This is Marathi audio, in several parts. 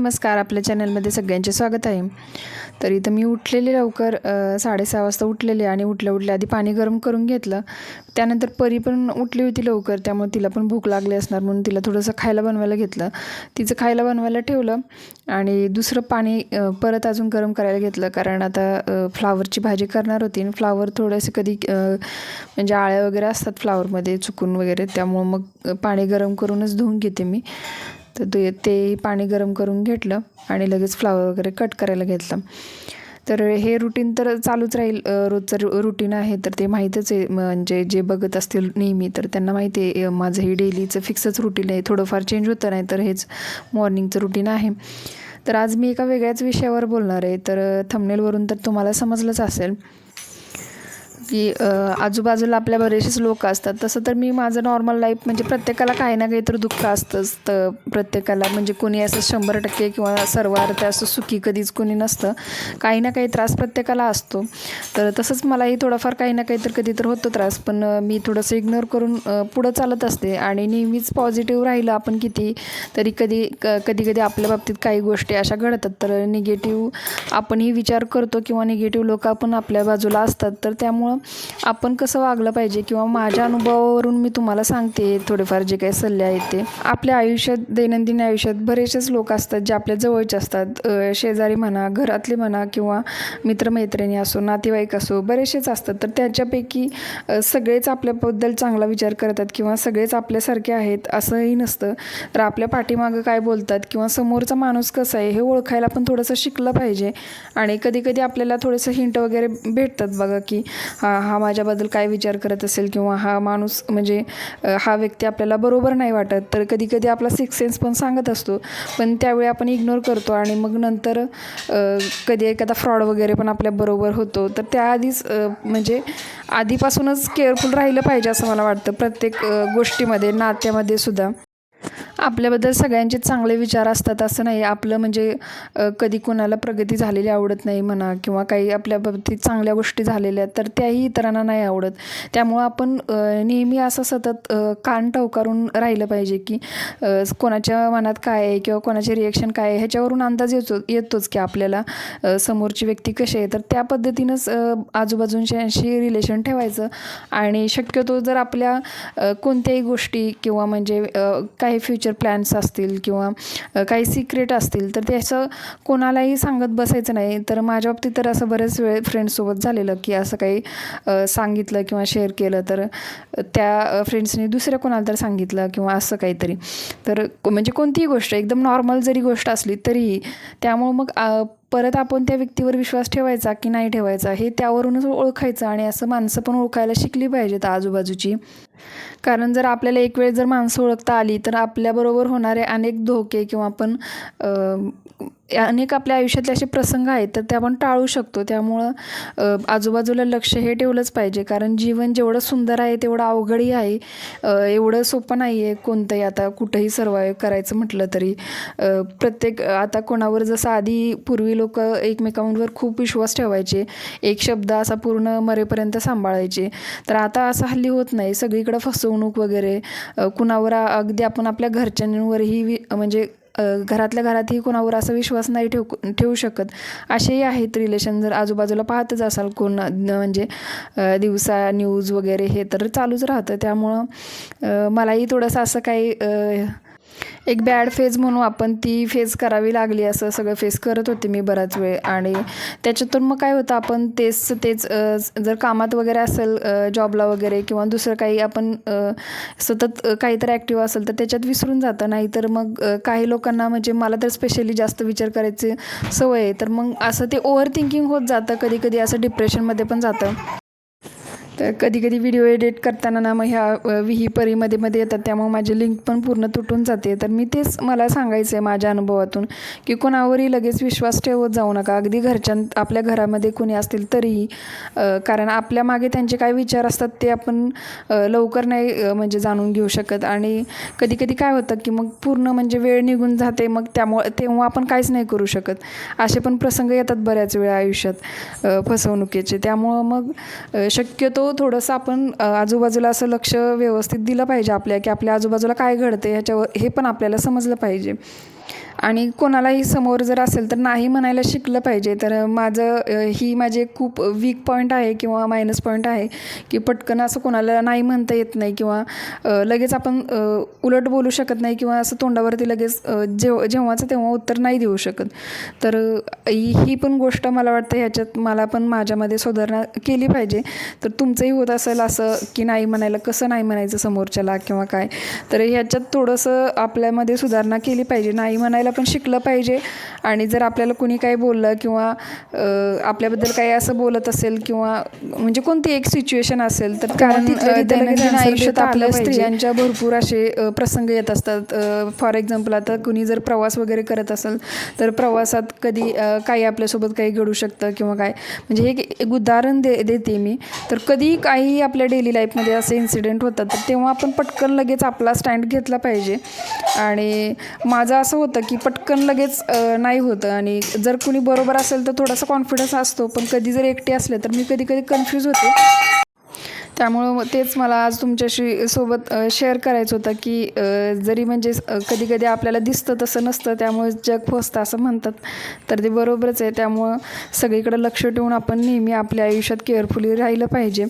नमस्कार आपल्या चॅनलमध्ये सगळ्यांचे स्वागत आहे. तर इथं मी उठलेले लवकर साडेसहा वाजता उठलेले आणि उठल्या उठल्या आधी पाणी गरम करून घेतलं. त्यानंतर परी पण उठली होती लवकर त्यामुळे तिला पण भूक लागली असणार म्हणून तिला थोडंसं खायला बनवायला घेतलं. तिचं खायला बनवायला ठेवलं आणि दुसरं पाणी परत अजून गरम करायला घेतलं. कारण आता फ्लावरची भाजी करणार होती आणि फ्लावर थोडेसे कधी म्हणजे आळ्या वगैरे असतात फ्लावरमध्ये चुकून वगैरे त्यामुळं मग पाणी गरम करूनच धुवून घेते मी. तर ते ते पाणी गरम करून घेतलं आणि लगेच फ्लावर वगैरे कट करायला घेतलं. तर हे रुटीन तर चालूच राहील रोजचं रु रुटीन आहे तर ते माहीतच आहे. म्हणजे जे बघत असतील नेहमी तर त्यांना माहिती आहे माझं हे डेलीचं फिक्सच रुटीन आहे. थोडंफार चेंज होतं नाही तर हेच मॉर्निंगचं रुटीन आहे. तर आज मी एका वेगळ्याच विषयावर बोलणार आहे. तर थंबनेलवरून तर तुम्हाला समजलंच असेल. की आजूबाजूला आपल्या बरेचसेच लोक असतात. तसं तर मी माझं नॉर्मल लाईफ म्हणजे प्रत्येकाला काही ना काही तर दुःख असतंच तर प्रत्येकाला. म्हणजे कोणी असं शंभर टक्के किंवा सर्वार्थ असं सुखी कधीच कोणी नसतं. काही ना काही त्रास प्रत्येकाला असतो. तर तसंच मलाही थोडाफार काही ना काही तर कधी तर होतो त्रास. पण मी थोडंसं इग्नोर करून पुढं चालत असते. आणि नेहमीच पॉझिटिव्ह राहिलं आपण किती तरी कधी क कधी कधी आपल्या बाबतीत काही गोष्टी अशा घडतात. तर निगेटिव्ह आपणही विचार करतो किंवा निगेटिव्ह लोक आपण आपल्या बाजूला असतात. तर त्यामुळं आपण कसं वागलं पाहिजे किंवा माझ्या अनुभवावरून मी तुम्हाला सांगते थोडेफार जे काही सल्ले आहेत ते. आपल्या आयुष्यात दैनंदिन आयुष्यात बरेचसेच लोक असतात जे आपल्या जवळचे असतात. शेजारी म्हणा घरातले म्हणा किंवा मित्रमैत्रिणी असो नातेवाईक असो बरेचसेच असतात. तर त्याच्यापैकी सगळेच आपल्याबद्दल चांगला विचार करतात किंवा सगळेच आपल्यासारखे आहेत असंही नसतं. तर आपल्या पाठीमागं काय बोलतात किंवा समोरचा माणूस कसा आहे हे ओळखायला पण थोडंसं शिकलं पाहिजे. आणि कधी कधी आपल्याला थोडंसं हिंट वगैरे भेटतात बघा की हा हा माझ्याबद्दल काय विचार करत असेल किंवा हा माणूस म्हणजे हा व्यक्ती आपल्याला बरोबर नाही वाटत तर कधी कधी आपला सिक्स सेन्स पण सांगत असतो. पण त्यावेळी आपण इग्नोर करतो आणि मग नंतर कधी एखादा फ्रॉड वगैरे पण आपल्याबरोबर होतो. तर त्याआधीच म्हणजे आधीपासूनच केअरफुल राहिलं पाहिजे असं मला वाटतं प्रत्येक गोष्टीमध्ये नात्यामध्ये सुद्धा. आपल्याबद्दल सगळ्यांचे चांगले विचार असतात असं नाही. आपलं म्हणजे कधी कोणाला प्रगती झालेली आवडत नाही म्हणा किंवा काही आपल्या बाबतीत चांगल्या गोष्टी झालेल्या तर त्याही इतरांना नाही आवडत. त्यामुळं आपण नेहमी असं सतत कान टवकारून राहिलं पाहिजे की कोणाच्या मनात काय आहे किंवा कोणाचे रिॲक्शन काय आहे ह्याच्यावरून अंदाज येतो येतोच की आपल्याला समोरची व्यक्ती कशी आहे. तर त्या पद्धतीनंच आजूबाजूंच्याशी रिलेशन ठेवायचं. आणि शक्यतो जर आपल्या कोणत्याही गोष्टी किंवा म्हणजे काही फ्युचर प्लॅन्स असतील किंवा काही सिक्रेट असतील तर ते असं कोणालाही सांगत बसायचं नाही. तर माझ्या बाबतीत तर असं बरेच वेळ फ्रेंड्ससोबत झालेलं की असं काही सांगितलं किंवा शेअर केलं तर त्या फ्रेंड्सनी दुसऱ्या कोणाला तर सांगितलं किंवा असं काहीतरी. तर म्हणजे कोणतीही गोष्ट एकदम नॉर्मल जरी गोष्ट असली तरीही त्यामुळं मग परत आपण त्या व्यक्तीवर विश्वास ठेवायचा की नाही ठेवायचा हे त्यावरूनच ओळखायचं आणि असं माणसं पण ओळखायला शिकली पाहिजेत आजूबाजूची. कारण जर आपल्याला एक वेळ जर माणसं ओळखता आली तर आपल्याबरोबर होणारे अनेक धोके किंवा आपण अनेक आपल्या आयुष्यातले असे प्रसंग आहेत तर ते आपण टाळू शकतो. त्यामुळं आजूबाजूला लक्ष हे ठेवलंच पाहिजे. कारण जीवन जेवढं सुंदर आहे तेवढं अवघडही आहे. एवढं सोपं नाही आहे कोणतंही आता कुठंही सर्वाईव्ह करायचं म्हटलं तरी. प्रत्येक आता कोणावर जसं आधी पूर्वी लोक एकमेकांवर खूप विश्वास ठेवायचे. एक शब्द असा पूर्ण मरेपर्यंत सांभाळायचे. तर आता असं हल्ली होत नाही. सगळीकडं फसवणूक वगैरे कुणावर अगदी आपण आपल्या घरच्यांवरही वि म्हणजे घरातल्या घरातही कोणावर असा विश्वास नाही ठेवू ठेवू शकत. असेही आहेत रिलेशन जर आजूबाजूला पाहतच असाल कोण म्हणजे दिवसा न्यूज वगैरे हे तर चालूच राहतं. त्यामुळं मलाही थोडंसं असं काही एक बॅड फेज म्हणू आपण ती फेस करावी लागली असं सगळं फेस करत होते मी बराच वेळ. आणि त्याच्यातून मग काय होतं आपण तेच तेच जर कामात वगैरे असेल जॉबला वगैरे किंवा दुसरं काही आपण सतत काहीतरी ॲक्टिव्ह असेल तर त्याच्यात विसरून जातं. नाहीतर मग काही लोकांना म्हणजे मला तर स्पेशली जास्त विचार करायची सवय आहे. तर मग असं ते ओव्हर थिंकिंग होत जातं कधी कधी असं डिप्रेशनमध्ये पण जातं. तर कधी कधी व्हिडिओ एडिट करताना ना मग ह्या विही परीमध्ये मध्ये येतात. त्यामुळे माझी लिंक पण पूर्ण तुटून जाते. तर मी तेच मला सांगायचं आहे माझ्या अनुभवातून की कोणावरही लगेच विश्वास ठेवत जाऊ नका. अगदी घरच्यां आपल्या घरामध्ये कोणी असतील तरीही कारण आपल्या मागे त्यांचे काय विचार असतात ते आपण लवकर नाही म्हणजे जाणून घेऊ शकत. आणि कधी कधी काय होतं की मग पूर्ण म्हणजे वेळ निघून जाते. मग त्यामुळे तेव्हा आपण काहीच नाही करू शकत. असे पण प्रसंग येतात बऱ्याच वेळा आयुष्यात फसवणुकीचे. त्यामुळं मग शक्यतो शक्यतो थोडंसं आपण आजूबाजूला असं लक्ष व्यवस्थित दिलं पाहिजे आपल्या की आपल्या आजूबाजूला काय घडते ह्याच्यावर हे पण आपल्याला समजलं पाहिजे. आणि कोणालाही समोर जर असेल तर नाही म्हणायला शिकलं पाहिजे. तर माझं ही माझी खूप वीक पॉईंट आहे किंवा मायनस पॉईंट आहे की पटकन असं कोणाला नाही म्हणता येत नाही किंवा लगेच आपण उलट बोलू शकत नाही किंवा असं तोंडावरती लगेच जेव जेव्हाचं तेव्हा उत्तर नाही देऊ शकत. तर ही ही पण गोष्ट मला वाटतं ह्याच्यात मला पण माझ्यामध्ये सुधारणा केली पाहिजे. तर तुमचंही होत असेल असं की नाही म्हणायला कसं नाही म्हणायचं समोरच्याला किंवा काय. तर ह्याच्यात थोडंसं आपल्यामध्ये सुधारणा केली पाहिजे. नाही म्हणायला पण शिकलं पाहिजे. आणि जर आपल्याला कुणी काही बोललं किंवा आपल्याबद्दल काही असं बोलत असेल किंवा म्हणजे कोणती एक सिच्युएशन असेल तर कारण दैनंदिन आयुष्यात आपल्या. स्त्रियांच्या भरपूर असे प्रसंग येत असतात. फॉर एक्झाम्पल आता कुणी जर प्रवास वगैरे करत असेल तर प्रवासात कधी काही आपल्यासोबत काही घडू शकतं किंवा काय. म्हणजे हे एक- एक उदाहरण दे देते मी. तर कधी काही आपल्या डेली लाईफमध्ये असे इन्सिडेंट होतात तर तेव्हा आपण पटकन लगेच आपला स्टँड घेतला पाहिजे. आणि माझं असं होतं की पटकन लगेच नाही होतं. आणि जर कुणी बरोबर असेल तर थोडासा कॉन्फिडन्स असतो. पण कधी जर एकटे असले तर मी कधी कधी कन्फ्यूज होते. त्यामुळं मग तेच मला आज तुमच्याशी सोबत शेअर करायचं होतं की जरी म्हणजे कधी कधी आपल्याला दिसतं तसं नसतं त्यामुळे जग फसतं असं म्हणतात. तर ते बरोबरच आहे. त्यामुळं सगळीकडं लक्ष ठेवून आपण नेहमी आपल्या आयुष्यात केअरफुली राहिलं पाहिजे.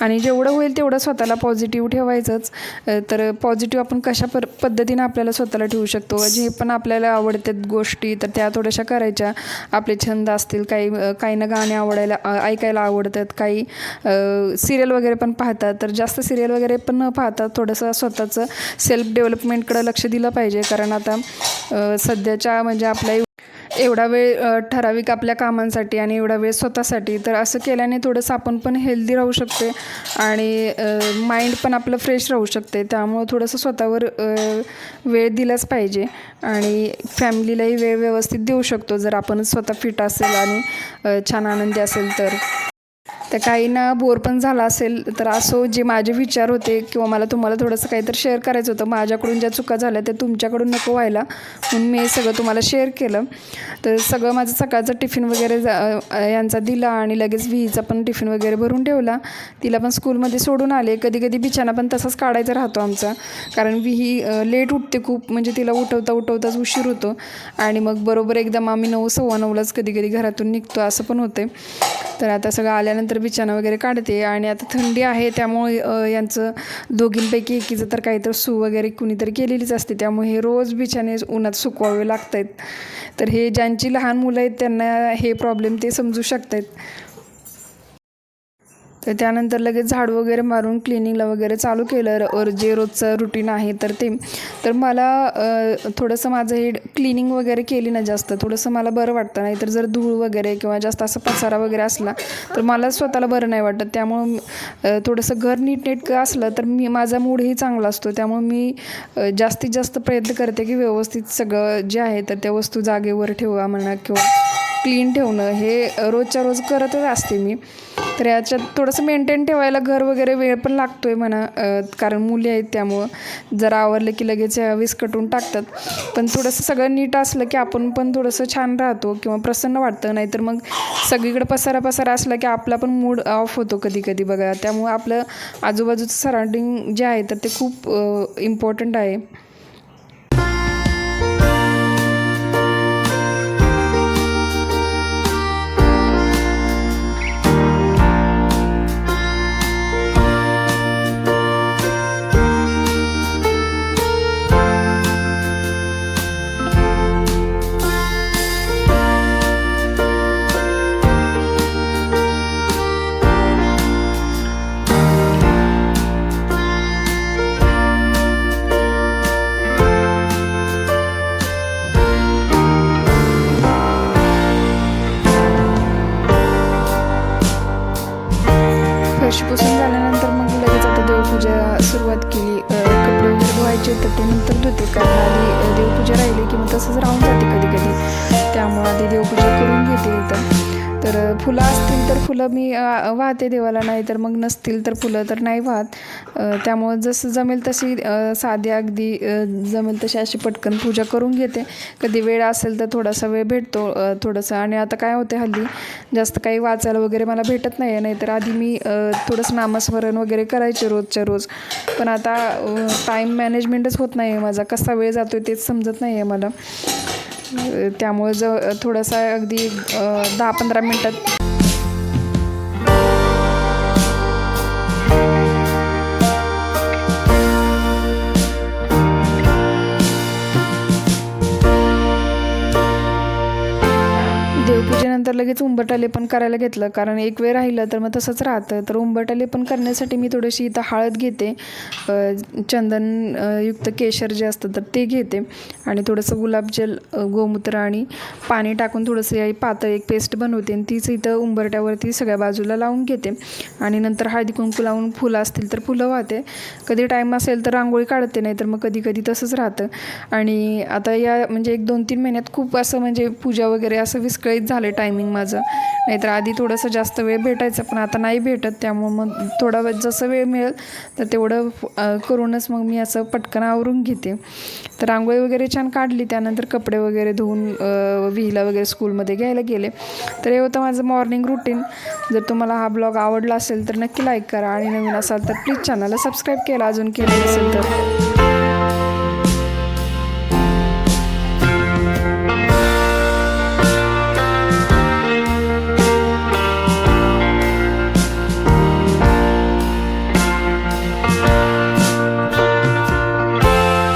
आणि जेवढं होईल तेवढं स्वतःला पॉझिटिव्ह ठेवायचंच. तर पॉझिटिव्ह आपण कशा पर पद्धतीनं आपल्याला स्वतःला ठेवू शकतो? जे पण आपल्याला आवडतात गोष्टी तर त्या थोड्याशा करायच्या. आपले छंद असतील काही काही ना गाणे आवडायला ऐकायला आवडतात. काही सिरियल वगैरे पण पाहतात. तर जास्त सिरियल वगैरे पण न पाहता थोडंसं स्वतःचं सेल्फ डेव्हलपमेंटकडं लक्ष दिलं पाहिजे. कारण आता सध्याच्या म्हणजे आपल्या एवढा वेळ ठराविक आपल्या कामांसाठी आणि एवढा वेळ स्वतःसाठी तर असं केल्याने थोडंसं आपण पण हेल्दी राहू शकते आणि माइंड पण आपलं फ्रेश राहू शकते. त्यामुळं थोडंसं स्वतःवर वेळ दिलाच पाहिजे आणि फॅमिलीलाही वेळ व्यवस्थित देऊ शकतो. जर आपण स्वतः फिट असेल आणि छान आनंदी असेल तर. तर काहींना बोर पण झाला असेल तर असो जे माझे विचार होते किंवा मला तुम्हाला थोडंसं काहीतरी शेअर करायचं होतं माझ्याकडून ज्या चुका झाल्या त्या तुमच्याकडून नको व्हायला म्हणून मी हे सगळं तुम्हाला शेअर केलं. तर सगळं माझं सकाळचं टिफिन वगैरे जा- यांचा दिला आणि लगेच विहीचा पण टिफिन वगैरे भरून ठेवला. तिला पण स्कूलमध्ये सोडून आले. कधी कधी बिछाना पण तसाच काढायचा राहतो आमचा. कारण विही लेट उठते खूप म्हणजे तिला उठवता उठवताच उशीर होतो. आणि मग बरोबर एकदम आम्ही नऊ सव्वा नऊलाच कधी कधी घरातून निघतो असं पण होते तर आता सगळं आल्यानंतर बिछाणं वगैरे काढते आणि आता थंडी आहे त्यामुळे यांचं दोघींपैकी एकीचं तर काहीतरी सू वगैरे कुणीतरी केलेलीच असते. त्यामुळे हे रोज बिछाने उन्हात सुकवावे लागत आहेत तर हे ज्यांची लहान मुलं आहेत त्यांना हे प्रॉब्लेम ते समजू शकत आहेत तर त्यानंतर लगेच झाड वगैरे मारून क्लिनिंगला वगैरे चालू केलं. र- जे रोजचं रुटीन आहे तर ते. तर मला थोडंसं माझं हे क्लिनिंग वगैरे केली ना जास्त. थोडंसं मला बरं वाटतं. नाही तर जर धूळ वगैरे किंवा जास्त असं पसारा वगैरे असला तर मला स्वतःला बरं नाही वाटत. त्यामुळं थोडंसं घर नीटनेटकं असलं तर मी माझा मूडही चांगला असतो. त्यामुळं मी जास्तीत जास्त प्रयत्न करते की व्यवस्थित सगळं जे आहे तर त्या वस्तू जागेवर ठेवा म्हणा किंवा क्लीन ठेवणं हे रोजच्या रोज करतच असते मी. तर याच्यात थोडंसं मेंटेन ठेवायला घर वगैरे वेळ पण लागतो आहे म्हणा कारण मुली आहेत त्यामुळं. जरा आवरलं की लगेच विस्कटून टाकतात. पण थोडंसं सगळं नीट असलं की आपण पण थोडंसं छान राहतो किंवा प्रसन्न वाटतं नाहीतर मग सगळीकडे पसारा पसारा असला की आपला पण मूड ऑफ होतो कधी कधी बघा. त्यामुळं आपलं आजूबाजूचं सराउंडिंग जे आहे तर ते खूप इम्पॉर्टंट आहे. तर फुलं मी वाहते देवाला नाही तर मग नसतील तर फुलं तर नाही वाहत. त्यामुळं जसं जमेल तशी साधी अगदी जमेल तशी अशी पटकन पूजा करून घेते. कधी वेळ असेल तर थोडासा वेळ भेटतो थोडंसं. आणि आता काय होते हल्ली जास्त काही वाचायला वगैरे मला भेटत नाही आहे नाहीतर आधी मी थोडंसं नामस्मरण वगैरे करायचे रोजच्या रोज. पण आता टाईम मॅनेजमेंटच होत नाही आहे माझा. कसा वेळ जातो आहे तेच समजत नाही आहे मला त्यामुळे ज थोडासा अगदी दहा पंधरा मिनटात देवपूजेनंतर लगेच उंबरटाले पण करायला घेतलं. कारण एक वेळ राहिलं तर मग तसंच राहतं. तर उंबरटाले पण करण्यासाठी मी थोडीशी इथं हळद घेते. चंदनयुक्त चंदन युक्त केशर जे असतं तर ते घेते. आणि थोडंसं गुलाबजल गोमूत्र आणि पाणी टाकून थोडंसं या पातळ एक पेस्ट बनवते आणि तीच इथं उंबरट्यावरती सगळ्या बाजूला लावून घेते. आणि नंतर हळदी कुंकू लावून फुलं असतील तर फुलं वाहते. कधी टाईम असेल तर रांगोळी काढते नाही तर मग कधी कधी तसंच राहतं. आणि आता या म्हणजे एक दोन तीन महिन्यात खूप असं म्हणजे पूजा वगैरे असं विस्कळीत झालं टायमिंग माझं. नाहीतर आधी थोडंसं जास्त वेळ भेटायचा पण आता नाही भेटत त्यामुळं मग थोडा वेळ जसं वेळ मिळेल तर तेवढं करूनच मग मी असं पटकन आवरून घेते. तर रांगोळी वगैरे छान काढली त्यानंतर कपडे वगैरे धुवून विहिला वगैरे स्कूलमध्ये घ्यायला गेले. तर हे होतं माझं मॉर्निंग रुटीन जर तुम्हाला हा ब्लॉग आवडला असेल तर नक्की लाईक करा. आणि नवीन असाल तर प्लीज चॅनलला सबस्क्राईब केला. अजून केलं असेल तर.